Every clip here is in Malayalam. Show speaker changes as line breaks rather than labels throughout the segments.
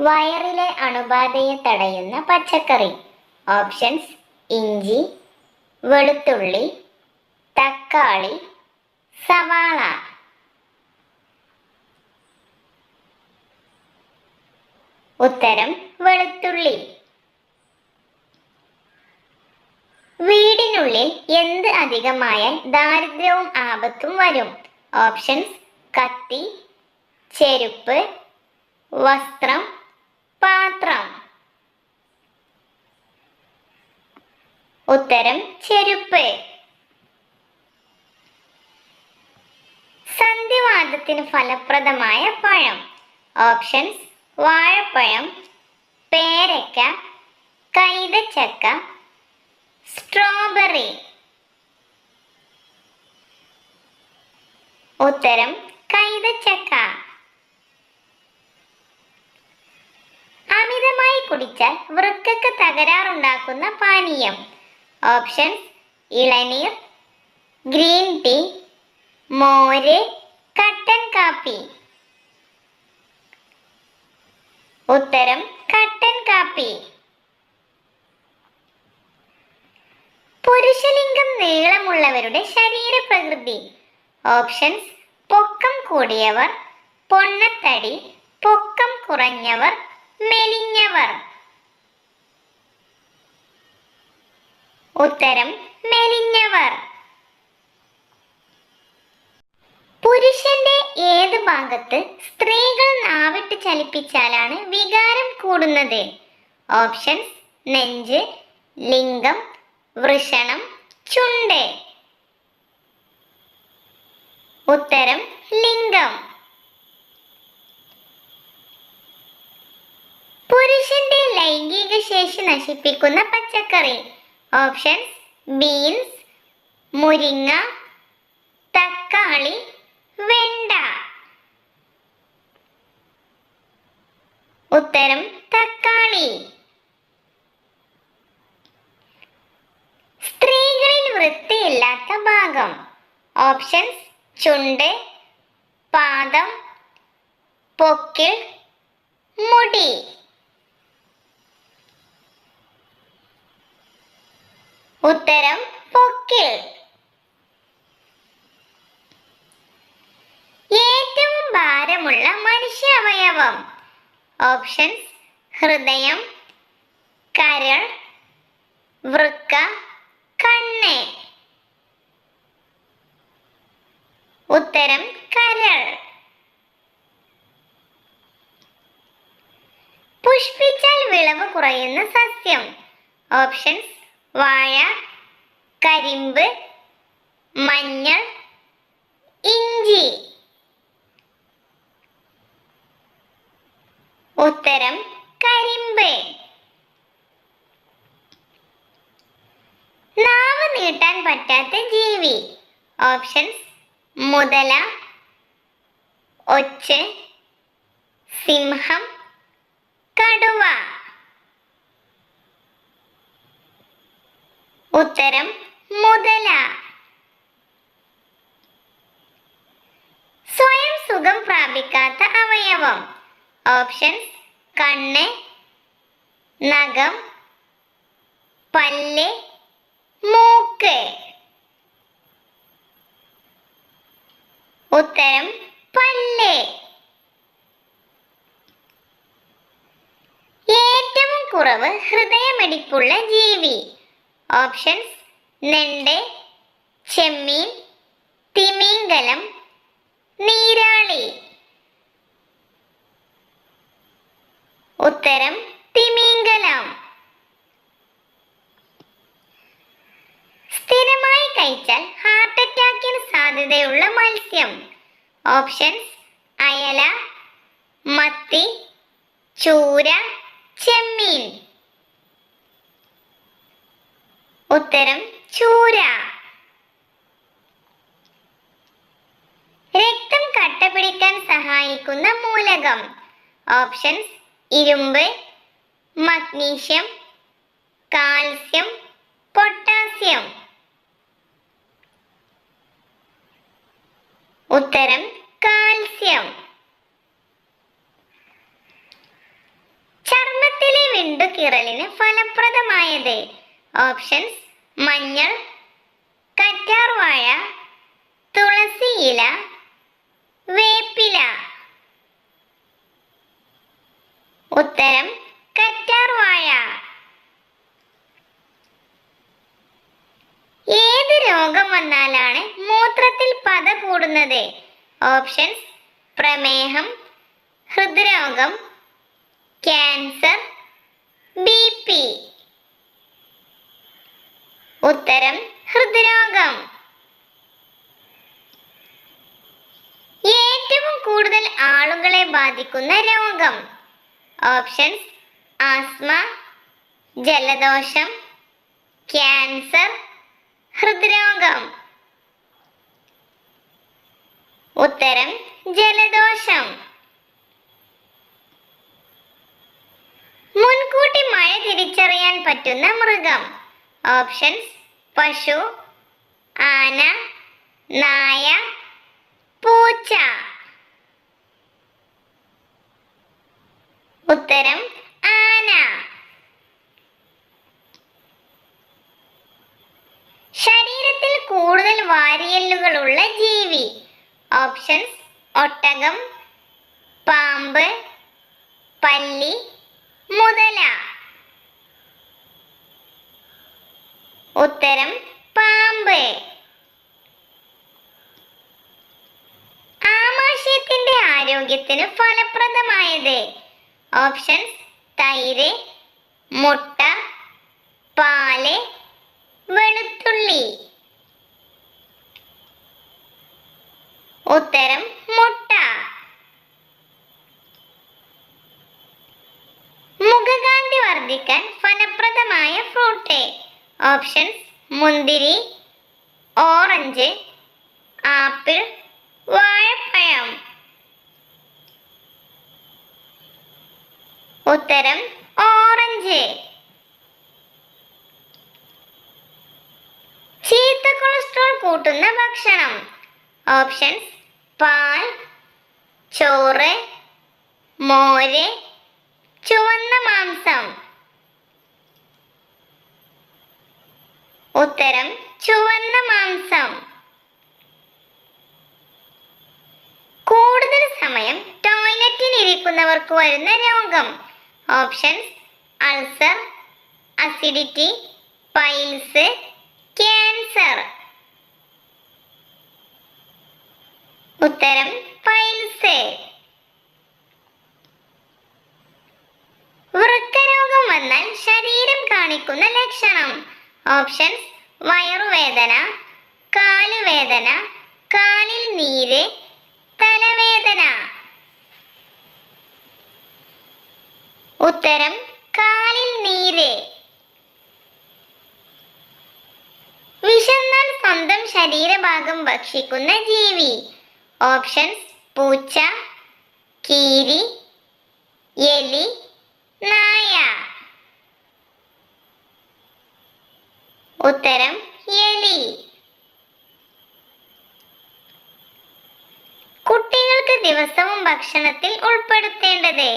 വയറിലെ അണുബാധയെ തടയുന്ന പച്ചക്കറി. ഓപ്ഷൻസ് ഇഞ്ചി വെളുത്തുള്ളി തക്കാളി സവാള. ഉത്തരം വെളുത്തുള്ളി. വീടിനുള്ളിൽ എന്ത് അധികമായാൽ ദാരിദ്ര്യവും ആപത്തും വരും? ഓപ്ഷൻസ് കത്തി ചെരുപ്പ് വസ്ത്രം പാത്രം. ഉത്തരം ചെരുപ്പ്. സന്ധിവാദത്തിന് ഫലപ്രദമായ പഴം. ഓപ്ഷൻസ് വാഴപ്പഴം പേരക്ക കൈതച്ചക്ക സ്ട്രോബെറി. ഉത്തരം കൈതച്ചക്ക. കുടിച്ചാൽ വൃക്കക്ക് തകരാറുണ്ടാക്കുന്ന പാനീയം. ഓപ്ഷൻസ് ഇളനീർ ഗ്രീൻ ടീ മോര് കട്ടൻ കാപ്പി. ഉത്തരം കട്ടൻ കാപ്പി. പുരുഷലിംഗം നീളമുള്ളവരുടെ ശരീരപ്രകൃതി. ഓപ്ഷൻസ് പൊക്കം കൂടിയവർ പൊണ്ണത്തടി പൊക്കം കുറഞ്ഞവർ മെലിഞ്ഞവർ. ഉത്തരം മെലിഞ്ഞവർ. പുരുഷന്റെ ഏത് ഭാഗത്ത് സ്ത്രീകൾ നാവിട്ട് ചലിപ്പിച്ചാലാണ് വികാരം കൂടുന്നത്? ഓപ്ഷൻസ് നെഞ്ച് ലിംഗം വൃഷണം ചുണ്ട്. ഉത്തരം ലിംഗം പുരുഷന്റെ ലൈംഗിക ശേഷി നശിപ്പിക്കുന്ന പച്ചക്കറി. ഓപ്ഷൻസ് ബീൻസ് മുരിങ്ങ തക്കാളി വെണ്ട. ഉത്തരം തക്കാളി. സ്ത്രീകളിൽ വൃത്തിയില്ലാത്ത ഭാഗം. ഓപ്ഷൻസ് ചുണ്ട് പാദം പൊക്കിൾ മുടി. ഉത്തരം പൊക്കിൽ. ഏറ്റവും ഭാരമുള്ള മനുഷ്യ അവയവം ഓപ്ഷൻസ് ഹൃദയം കരൾ വൃക്ക കണ്ണ്. ഉത്തരം കരൾ. പുഷ്പിച്ചാൽ വിളവ് കുറയുന്ന സസ്യം. ഓപ്ഷൻസ് വാഴ കരിമ്പ് മഞ്ഞൾ ഇഞ്ചി. ഉത്തരം കരിമ്പ്. നാവ് നീട്ടാൻ പറ്റാത്ത ജീവി. ഓപ്ഷൻസ് മുതല ഒച്ച് സിംഹം കടുവ. ഉത്തരം മുതല. സ്വയം സുഖം പ്രാപിക്കാത്ത അവയവം. ഓപ്ഷൻസ് കണ്ണ് നഖം പല്ല് മൂക്ക്. ഉത്തരം പല്ല്. ഏറ്റവും കുറവ് ഹൃദയമിടിപ്പുള്ള ജീവി. ഓപ്ഷൻസ് നെണ്ട് ചെമ്മീൻ തിമിംഗലം നീരാളി ഉത്തരം തിമിംഗലം സ്ഥിരമായി കഴിച്ചാൽ ഹാർട്ട് അറ്റാക്കിന് സാധ്യതയുള്ള മത്സ്യം. ഓപ്ഷൻസ് അയല മത്തി ചൂര ചെമ്മീൻ. ഉത്തരം ചൂര. രക്തം കട്ട പിടിക്കാൻ സഹായിക്കുന്ന മൂലകം. ഓപ്ഷൻസ് ഇരുമ്പ് മഗ്നീഷ്യം കാൽസ്യം പൊട്ടാസ്യം. ഉത്തരം കാൽസ്യം. ചർമ്മത്തിലെ വിണ്ടുകീറലിന് ഫലപ്രദമായത് ഓപ്ഷൻസ് മഞ്ഞൾ കറ്റാർവാഴ തുളസിയില വേപ്പില. ഉത്തരം കറ്റാർവാഴ. ഏത് രോഗം വന്നാലാണ് മൂത്രത്തിൽ പത കൂടുന്നത്? ഓപ്ഷൻസ് പ്രമേഹം ഹൃദ്രോഗം ക്യാൻസർ ബി പി. ഉത്തരം ഹൃദ്രോഗം. ഏറ്റവും കൂടുതൽ ആളുകളെ ബാധിക്കുന്ന രോഗം. ഓപ്ഷൻസ് ആസ്മ ജലദോഷം ക്യാൻസർ ഹൃദ്രോഗം. ഉത്തരം ജലദോഷം. മുൻകൂട്ടി മഴ തിരിച്ചറിയാൻ പറ്റുന്ന മൃഗം. ഓപ്ഷൻസ് പശു ആന നായ പൂച്ച. ഉത്തരം ആന. ശരീരത്തിൽ കൂടുതൽ വാരിയല്ലുകളുള്ള ജീവി. ഓപ്ഷൻസ് ഒട്ടകം പാമ്പ് പല്ലി മുതല ഉത്തരം പാമ്പ്. ആമാശയത്തിന്റെ ആരോഗ്യത്തിന് ഫലപ്രദമായത് ഓപ്ഷൻസ് തൈര് മുട്ട പാൽ വെളുത്തുള്ളി. ഉത്തരം മുട്ട മുഖകാന്തി വർദ്ധിക്കാൻ ഫലപ്രദമായ ഫ്രൂട്ട് ഓപ്ഷൻസ് മുന്തിരി ഓറഞ്ച് ആപ്പിൾ വാഴപ്പഴം. ഉത്തരം ഓറഞ്ച്. ചീത്ത കൊളസ്ട്രോൾ കൂട്ടുന്ന ഭക്ഷണം. ഓപ്ഷൻസ് പാൽ ചോറ് മോര് ചുവന്ന മാംസം. ഉത്തരം ചുവന്ന മാംസം. കൂടുതൽ സമയം ടോയ്ലറ്റിൽ ഇരിക്കുന്നവർക്ക് വരുന്ന രോഗം. Options ulcer acidity piles cancer ഉത്തരം പൈൽസ് വൃക്കരോഗം വന്നാൽ ശരീരം കാണിക്കുന്ന ലക്ഷണം. ഓപ്ഷൻസ് വയറുവേദന കാലുവേദന കാലിൽ നീര് തലവേദന. ഉത്തരം കാലിൽ നീര്. വിശന്നാൽ സ്വന്തം ശരീരഭാഗം ഭക്ഷിക്കുന്ന ജീവി. ഓപ്ഷൻസ് പൂച്ച കീരി എലി നായ ഉത്തരം എലി കുട്ടികൾക്ക് ദിവസവും ഭക്ഷണത്തിൽ ഉൾപ്പെടുത്തേണ്ടത്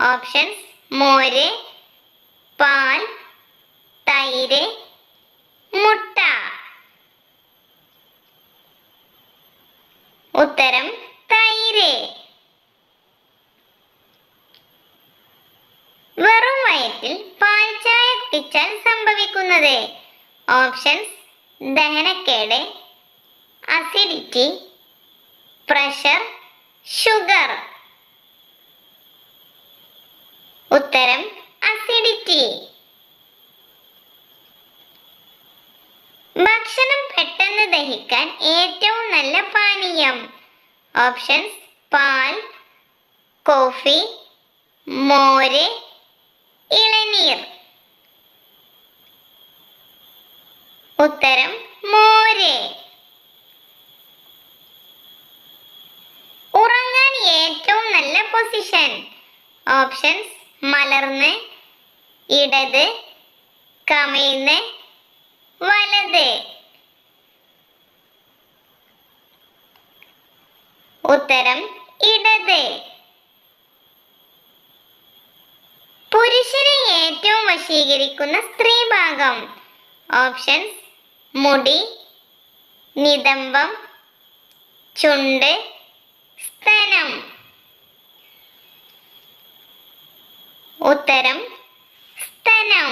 ഓപ്ഷൻസ് മോര് പാൽ തൈര് മുട്ട. ഉത്തരം തൈര്. വെറും വയറ്റിൽ ചായ കുടിച്ചാൽ സംഭവിക്കുന്നത് ഓപ്ഷൻസ് ദഹനക്കേട് അസിഡിറ്റി പ്രഷർ ഷുഗർ. ഉത്തരം അസിഡിറ്റി. ഭക്ഷണം പെട്ടെന്ന് ദഹിക്കാൻ ഏറ്റവും നല്ല പാനീയം. ഓപ്ഷൻസ് പാൽ കോഫി മോര് ഇളനീർ ഉത്തരം മോര്. ഉറങ്ങാൻ ഏറ്റവും നല്ല പൊസിഷൻ ഓപ്ഷൻസ് മലർന്ന് ഇടത് കമിഴ്ന്ന് വലത്. ഉത്തരം ഇടത്. പുരുഷനെ ഏറ്റവും വശീകരിക്കുന്ന സ്ത്രീഭാഗം ഓപ്ഷൻസ് മുടി നിതംബം ചുണ്ട് സ്തനം. ഉത്തരം സ്തനം.